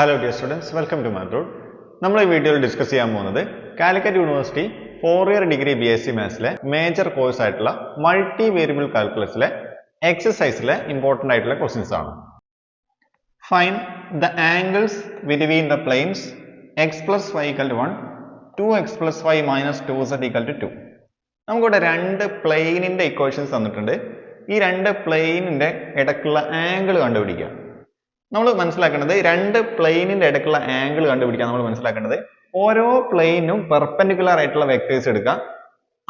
Hello dear students welcome to മാത്രോഡ് നമ്മൾ ഈ വീഡിയോയിൽ ഡിസ്കസ് ചെയ്യാൻ പോകുന്നത് Calicut university four year degree B S C മാത്സിലെ major course ആയിട്ടുള്ള മൾട്ടി വേരിയബിൾ കാൽക്കുലസിലെ എക്സസൈസിലെ ഇമ്പോർട്ടന്റ് ആയിട്ടുള്ള ക്വസ്റ്റ്യൻസ് ആണ്. Find the angles between the planes X plus Y equal to one two X plus Y minus two Z equal to two നമുക്കിവിടെ രണ്ട് പ്ലെയിനിന്റെ equations തന്നിട്ടുണ്ട്. ഈ രണ്ട് പ്ലെയിനിന്റെ ഇടയ്ക്കുള്ള ആംഗിൾ കണ്ടുപിടിക്കുക. നമ്മൾ മനസ്സിലാക്കേണ്ടത് രണ്ട് പ്ലെയിനിന്റെ ഇടയ്ക്കുള്ള ആംഗിൾ കണ്ടുപിടിക്കാൻ നമ്മൾ മനസ്സിലാക്കേണ്ടത് ഓരോ പ്ലെയിനും പെർപെൻഡിക്കുലർ ആയിട്ടുള്ള വെക്ടേഴ്സ് എടുക്കുക.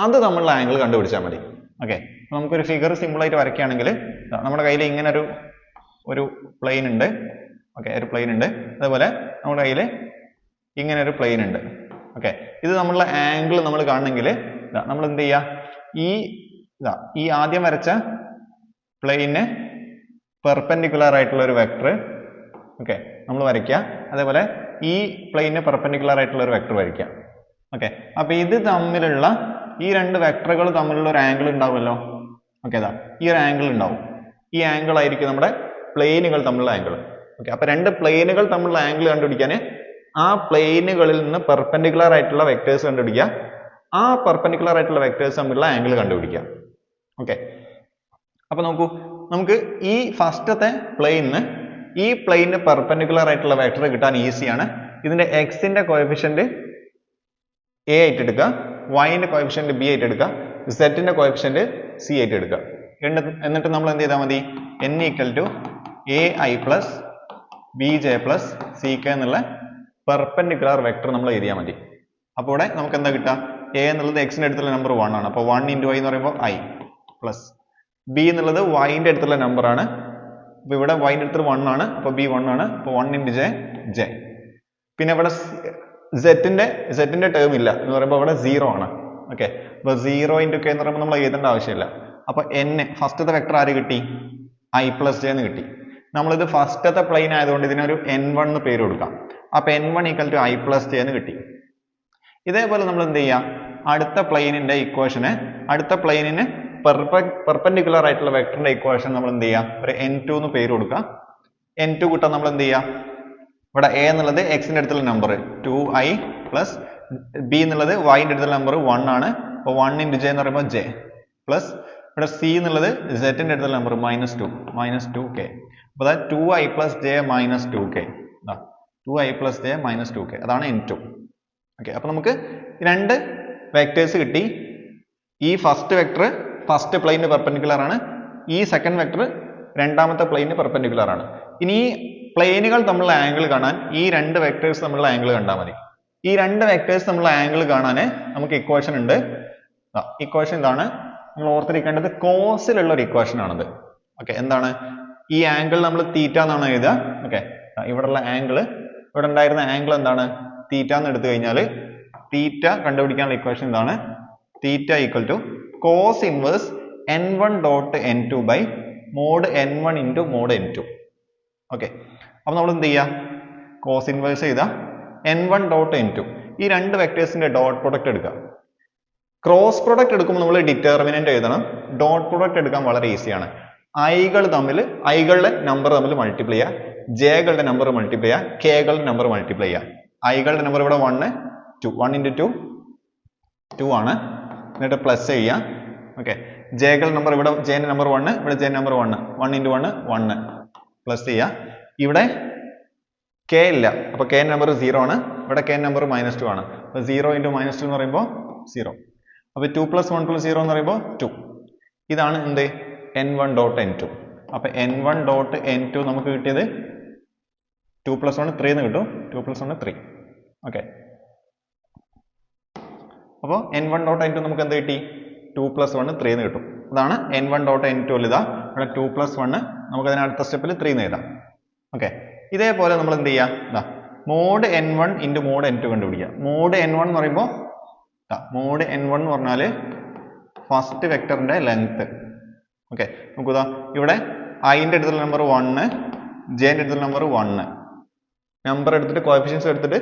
അത് തമ്മിലുള്ള ആംഗിൾ കണ്ടുപിടിച്ചാൽ മതി. ഓക്കെ നമുക്കൊരു ഫിഗർ സിമ്പിൾ ആയിട്ട് വരയ്ക്കുകയാണെങ്കിൽ നമ്മുടെ കയ്യിൽ ഇങ്ങനെ ഒരു ഒരു പ്ലെയിൻ ഉണ്ട്. ഓക്കെ ഒരു പ്ലെയിൻ ഉണ്ട്. അതേപോലെ നമ്മുടെ കയ്യിൽ ഇങ്ങനെ ഒരു പ്ലെയിൻ ഉണ്ട്. ഓക്കെ ഇത് നമ്മളുടെ ആംഗിൾ നമ്മൾ കാണണമെങ്കിൽ നമ്മൾ എന്ത് ചെയ്യുക? ഈ ഇതാ ഈ ആദ്യം വരച്ച പ്ലെയിന് പെർപെൻഡിക്കുലർ ആയിട്ടുള്ള ഒരു വെക്ടർ ഓക്കെ നമ്മൾ വരയ്ക്കുക അതേപോലെ ഈ പ്ലെയിന് പെർപെൻഡിക്കുലർ ആയിട്ടുള്ള ഒരു വെക്ടർ വരയ്ക്കുക ഓക്കെ അപ്പോൾ ഇത് തമ്മിലുള്ള ഈ രണ്ട് വെക്ടറുകൾ തമ്മിലുള്ള ഒരു ആംഗിൾ ഉണ്ടാവുമല്ലോ. ഓക്കെ അതാ ഈ ഒരു ആംഗിൾ ഉണ്ടാവും. ഈ ആംഗിൾ ആയിരിക്കും നമ്മുടെ പ്ലെയിനുകൾ തമ്മിലുള്ള ആംഗിൾ ഓക്കെ അപ്പോൾ രണ്ട് പ്ലെയിനുകൾ തമ്മിലുള്ള ആംഗിൾ കണ്ടുപിടിക്കാൻ ആ പ്ലെയിനുകളിൽ നിന്ന് പെർപെൻഡിക്കുലർ ആയിട്ടുള്ള വെക്ടേഴ്സ് കണ്ടുപിടിക്കുക ആ പെർപെൻഡിക്കുലർ ആയിട്ടുള്ള വെക്ടേഴ്സ് തമ്മിലുള്ള ആംഗിൾ കണ്ടുപിടിക്കുക ഓക്കെ അപ്പോൾ നോക്കൂ. നമുക്ക് ഈ ഫസ്റ്റത്തെ പ്ലെയിനിന് ഈ പ്ലെയിനിന് പെർപെൻഡിക്കുലർ ആയിട്ടുള്ള വെക്ടർ കിട്ടാൻ ഈസിയാണ് ഇതിന്റെ എക്സിന്റെ കോഎഫിഷ്യന്റ് എ ആയിട്ട് എടുക്കുക വൈന്റെ കോഎഫിഷ്യന്റ് ബി ആയിട്ട് എടുക്കുക സെറ്റിന്റെ കോഎഫിഷ്യന്റ് സി ആയിട്ട് എടുക്കുക എന്നിട്ട് നമ്മൾ എന്ത് ചെയ്താൽ മതി? N equal to A I plus B J plus C K എന്നുള്ള പെർപെൻഡിക്കുലർ വെക്ടർ നമ്മൾ എഴുതിയാൽ മതി. അപ്പോൾ ഇവിടെ നമുക്ക് എന്താ കിട്ടുക? എ എന്നുള്ളത് എക്സിന്റെ അടുത്തുള്ള നമ്പർ വൺ ആണ്. അപ്പോൾ വൺ ഇന്റു ഐ എന്ന് പറയുമ്പോൾ ഐ പ്ലസ് ബി എന്നുള്ളത് വൈന്റെ അടുത്തുള്ള നമ്പർ ആണ്. അപ്പോൾ ഇവിടെ വൈന്റെ എടുത്തത് വൺ ആണ്. അപ്പോൾ ബി വൺ ആണ്. അപ്പോൾ വൺ ഇന്റു ജെ ജെ പിന്നെ ഇവിടെ സെറ്റിന്റെ സെറ്റിന്റെ ടേം ഇല്ല. എന്ന് പറയുമ്പോൾ ഇവിടെ സീറോ ആണ്. ഓക്കെ അപ്പോൾ സീറോ ഇന്റു കെ എന്ന് പറയുമ്പോൾ നമ്മൾ എഴുതേണ്ട ആവശ്യമില്ല. അപ്പോൾ എൻ ഫസ്റ്റത്തെ വെക്ടർ ആര് കിട്ടി? ഐ പ്ലസ് ജെ എന്ന് കിട്ടി. നമ്മളിത് ഫസ്റ്റത്തെ പ്ലെയിൻ ആയതുകൊണ്ട് ഇതിനൊരു എൻ വൺ എന്ന് പേര് കൊടുക്കാം. അപ്പോൾ N one equal to I plus J എന്ന് കിട്ടി. ഇതേപോലെ നമ്മൾ എന്ത് ചെയ്യുക അടുത്ത പ്ലെയിനിന്റെ ഇക്വേഷന് അടുത്ത പ്ലെയിനിന് പെർപെൻഡിക്കുലർ ആയിട്ടുള്ള വെക്ടറിന്റെ ഇക്വേഷൻ നമ്മൾ എന്ത് ചെയ്യാം? ഒരു എൻ ടു എന്ന് പേര് കൊടുക്കുക. എൻ ടു കിട്ടാൻ നമ്മൾ എന്ത് ചെയ്യാം? ഇവിടെ എ എന്നുള്ളത് എക്സിന്റെ അടുത്തുള്ള number two I plus B എന്നുള്ളത് വൈന്റെ അടുത്തുള്ള നമ്പർ വൺ ആണ്. അപ്പോൾ വൺ ഇന്റു ജെ എന്ന് പറയുമ്പോൾ ജെ പ്ലസ് ഇവിടെ സി എന്നുള്ളത് സെറ്റിന്റെ അടുത്തുള്ള number minus two minus two K അപ്പോൾ അതായത് two I plus J minus two K two I plus J minus two K അതാണ് എൻ ടു ഓക്കെ അപ്പോൾ നമുക്ക് രണ്ട് വെക്ടേഴ്സ് കിട്ടി. ഈ ഫസ്റ്റ് വെക്ടർ ഫസ്റ്റ് പ്ലെയിന് പെർപെൻഡിക്കുലർ ആണ്. ഈ സെക്കൻഡ് വെക്ടർ രണ്ടാമത്തെ പ്ലെയിന് പെർപെൻഡിക്കുലർ ആണ്. ഇനി ഈ പ്ലെയിനുകൾ തമ്മിലുള്ള ആംഗിൾ കാണാൻ ഈ രണ്ട് വെക്ടേഴ്സ് തമ്മിലുള്ള ആംഗിൾ കണ്ടാൽ മതി. ഈ രണ്ട് വെക്ടേഴ്സ് തമ്മിലുള്ള ആംഗിൾ കാണാൻ നമുക്ക് ഇക്വേഷൻ ഉണ്ട്. ഇക്വേഷൻ ഇതാണ്. നമ്മൾ ഓർത്തിരിക്കേണ്ടത് കോസിലുള്ള ഒരു ഇക്വേഷൻ ആണത്. ഓക്കെ എന്താണ്? ഈ ആംഗിൾ നമ്മൾ തീറ്റ എന്നാണ് എഴുതുക. ഓക്കെ ഇവിടെയുള്ള ആംഗിൾ ഇവിടെ ഉണ്ടായിരുന്ന ആംഗിൾ എന്താണ്? തീറ്റ എന്ന് എടുത്തു കഴിഞ്ഞാൽ തീറ്റ കണ്ടുപിടിക്കാനുള്ള ഇക്വേഷൻ ഇതാണ്. Theta equal to cos inverse N one dot N two by mod N one into mod N two okay അപ്പോൾ നമ്മൾ എന്ത് ചെയ്യുക കോസ് ഇൻവേഴ്സ് ചെയ്ത N one dot N two ഈ രണ്ട് വെക്ടേഴ്സിന്റെ ഡോട്ട് പ്രൊഡക്റ്റ് എടുക്കുക ക്രോസ് പ്രൊഡക്റ്റ് എടുക്കുമ്പോൾ നമ്മൾ ഡിറ്റർമിനന്റ് എഴുതണം. ഡോട്ട് പ്രൊഡക്റ്റ് എടുക്കാൻ വളരെ ഈസിയാണ് ഐകൾ തമ്മിൽ ഐകളുടെ നമ്പർ തമ്മിൽ മൾട്ടിപ്ലൈ ചെയ്യുക. ജെകളുടെ നമ്പർ മൾട്ടിപ്ലൈ ചെയ്യുക. കെകളുടെ നമ്പർ മൾട്ടിപ്ലൈ ചെയ്യുക. ഐകളുടെ നമ്പർ ഇവിടെ one two one into two two ആണ്. എന്നിട്ട് പ്ലസ് ചെയ്യുക ഓക്കെ ജേകൾ നമ്പർ ഇവിടെ ജെ നമ്പർ വണ് ഇവിടെ J number one one into one one plus ചെയ്യുക ഇവിടെ കെ ഇല്ല. അപ്പൊ കെ നമ്പർ സീറോ ആണ്. ഇവിടെ കെ നമ്പർ മൈനസ് ടു ആണ്. അപ്പൊ സീറോ ഇന്റു മൈനസ് ടു എന്ന് പറയുമ്പോൾ സീറോ അപ്പൊ two plus one plus zero എന്ന് പറയുമ്പോൾ ടു ഇതാണ് എന്ത്? N one dot N two അപ്പൊ N one dot N two നമുക്ക് കിട്ടിയത് ടു പ്ലസ് വൺ ത്രീ എന്ന് കിട്ടും. Two plus one three okay അപ്പോൾ N one dot N two നമുക്ക് എന്ത് കിട്ടി? ടു പ്ലസ് വൺ ത്രീ എന്ന് കിട്ടും. അതാണ് N one dot N two ഇതാ? ഇവിടെ ടു പ്ലസ് വൺ നമുക്ക് അതിന് അടുത്ത സ്റ്റെപ്പിൽ ത്രീ എന്ന് എഴുതാം. ഓക്കെ ഇതേപോലെ നമ്മൾ എന്ത് ചെയ്യുക ഇതാ mod N one into mod N two കണ്ടുപിടിക്കുക. മോഡ് എൻ വൺ എന്ന് പറയുമ്പോൾ മോഡ് എൻ വൺ എന്ന് പറഞ്ഞാൽ ഫസ്റ്റ് വെക്ടറിന്റെ ലെങ്ത് ഓക്കെ നോക്കൂതാ ഇവിടെ ഐന്റെ അടുത്തുള്ള നമ്പർ വണ്ണ് ജെന്റെ അടുത്തുള്ള നമ്പർ വണ്ണ് നമ്പർ എടുത്തിട്ട് കോഫിഷ്യൻസ് എടുത്തിട്ട്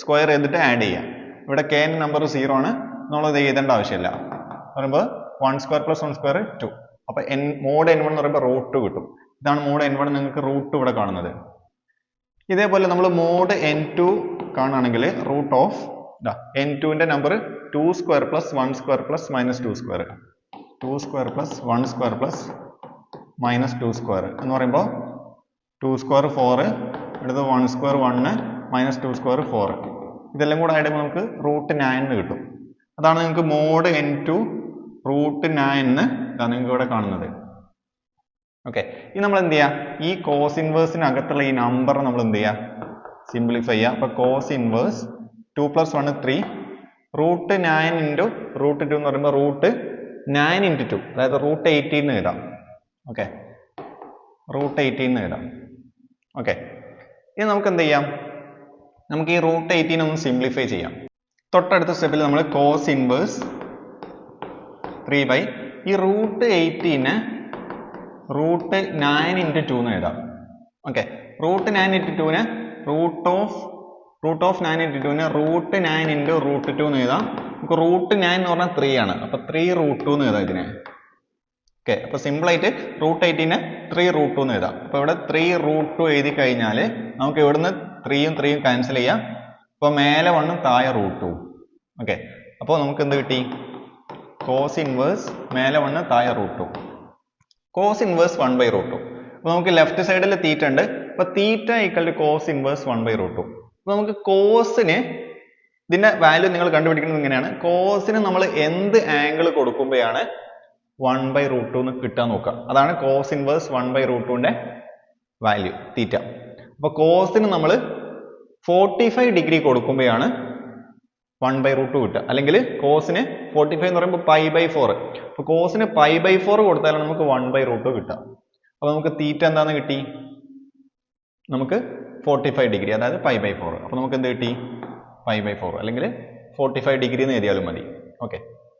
സ്ക്വയർ ചെയ്തിട്ട് ആഡ് ചെയ്യാം. ഇവിടെ കെ നമ്പർ സീറോ ആണ്. നമ്മളത് എഴുതേണ്ട ആവശ്യമില്ല. പറയുമ്പോൾ one square plus one square two അപ്പോൾ എൻ മോഡ് എൻ വൺ എന്ന് പറയുമ്പോൾ റൂട്ട് കിട്ടും. ഇതാണ് മോഡ് എൻ വൺ നിങ്ങൾക്ക് റൂട്ട് ഇവിടെ കാണുന്നത്. ഇതേപോലെ നമ്മൾ മോഡ് എൻ ടു കാണുകയാണെങ്കിൽ റൂട്ട് ഓഫ് എൻ ടുവിന്റെ number two square plus one square plus minus two square two square plus one square plus minus two square എന്ന് പറയുമ്പോൾ ടു സ്ക്വയർ ഫോറ് അടുത്ത് one square one minus two square four ഇതെല്ലാം കൂടെ ആയിട്ട് നമുക്ക് root nine എന്ന് കിട്ടും. അതാണ് നിങ്ങൾക്ക് mod N two root nine എന്ന് ഇതാണ് നിങ്ങൾക്ക് ഇവിടെ കാണുന്നത്. ഓക്കെ ഇനി നമ്മൾ എന്ത് ചെയ്യുക ഈ കോസ് ഇൻവേഴ്സിനകത്തുള്ള ഈ നമ്പർ നമ്മൾ എന്ത് ചെയ്യുക സിംപ്ലിഫൈ ചെയ്യുക അപ്പോൾ cos inverse two plus one three root nine into root two എന്ന് പറയുമ്പോൾ റൂട്ട് നയൻ ഇന്റു ടു അതായത് റൂട്ട് എയ്റ്റീൻ എന്ന് എഴുതാം. ഓക്കെ റൂട്ട് എയ്റ്റീൻ എന്ന് എഴുതാം. ഓക്കെ ഇനി നമുക്ക് എന്ത് ചെയ്യാം? നമുക്ക് ഈ റൂട്ട് എയ്റ്റീൻ ഒന്ന് സിംപ്ലിഫൈ ചെയ്യാം. തൊട്ടടുത്ത സ്റ്റെപ്പിൽ നമ്മൾ കോസ് ഇൻവേഴ്സ് ത്രീ ബൈ ഈ root eighteen root nine into two എന്ന് എഴുതാം. ഓക്കെ റൂട്ട് നയൻ ഇന്റു ടുവിന് root of root of nine into ടുവിന് root nine into root two എന്ന് എഴുതാം. നമുക്ക് റൂട്ട് നയൻ എന്ന് പറഞ്ഞാൽ ത്രീ ആണ്. അപ്പോൾ ത്രീ റൂട്ട് ടു എന്ന് എഴുതാം ഇതിനെ. ഓക്കെ അപ്പോൾ സിമ്പിളായിട്ട് root eighteen three root two എന്ന് എഴുതാം. അപ്പോൾ ഇവിടെ ത്രീ റൂട്ട് ടു എഴുതി കഴിഞ്ഞാൽ നമുക്ക് ഇവിടുന്ന് ത്രീയും ത്രീയും ക്യാൻസൽ ചെയ്യാം. അപ്പൊ മേലെ വണ്ണും താഴെ റൂട്ട് ഓക്കെ അപ്പോൾ നമുക്ക് എന്ത് കിട്ടി? കോസ് ഇൻവേഴ്സ് മേലെ വണ്ണ് താഴെ root cos inverse one by root അപ്പോൾ നമുക്ക് ലെഫ്റ്റ് സൈഡിൽ തീറ്റ ഉണ്ട്. അപ്പോൾ theta equal to cos inverse one by root അപ്പോൾ നമുക്ക് കോസിന് ഇതിന്റെ വാല്യൂ നിങ്ങൾ കണ്ടുപിടിക്കുന്നത് ഇങ്ങനെയാണ്. കോസിന് നമ്മൾ എന്ത് ആംഗിൾ കൊടുക്കുമ്പോഴാണ് വൺ ബൈ റൂട്ട് ടു എന്ന് കിട്ടാൻ നോക്കുക. അതാണ് cos inverse one by root ടുവിന്റെ വാല്യൂ തീറ്റ അപ്പോൾ കോസിന് നമ്മൾ ഫോർട്ടി ഫൈവ് ഡിഗ്രി കൊടുക്കുമ്പോഴാണ് വൺ ബൈ റൂട്ട് കിട്ടുക. അല്ലെങ്കിൽ കോസിന് ഫോർട്ടി ഫൈവ് എന്ന് പറയുമ്പോൾ പൈ ബൈ ഫോർ അപ്പോൾ കോസിന് പൈ ബൈ ഫോർ കൊടുത്താലാണ് നമുക്ക് വൺ ബൈ റൂട്ട് കിട്ടുക. അപ്പോൾ നമുക്ക് തീറ്റ എന്താണെന്ന് കിട്ടി? നമുക്ക് ഫോർട്ടി ഫൈവ് ഡിഗ്രി അതായത് പൈ ബൈ ഫോർ അപ്പോൾ നമുക്ക് എന്ത് കിട്ടി? പൈ ബൈ ഫോർ അല്ലെങ്കിൽ ഫോർട്ടി ഫൈവ് ഡിഗ്രി എന്ന് എഴുതിയാലും മതി. ഓക്കെ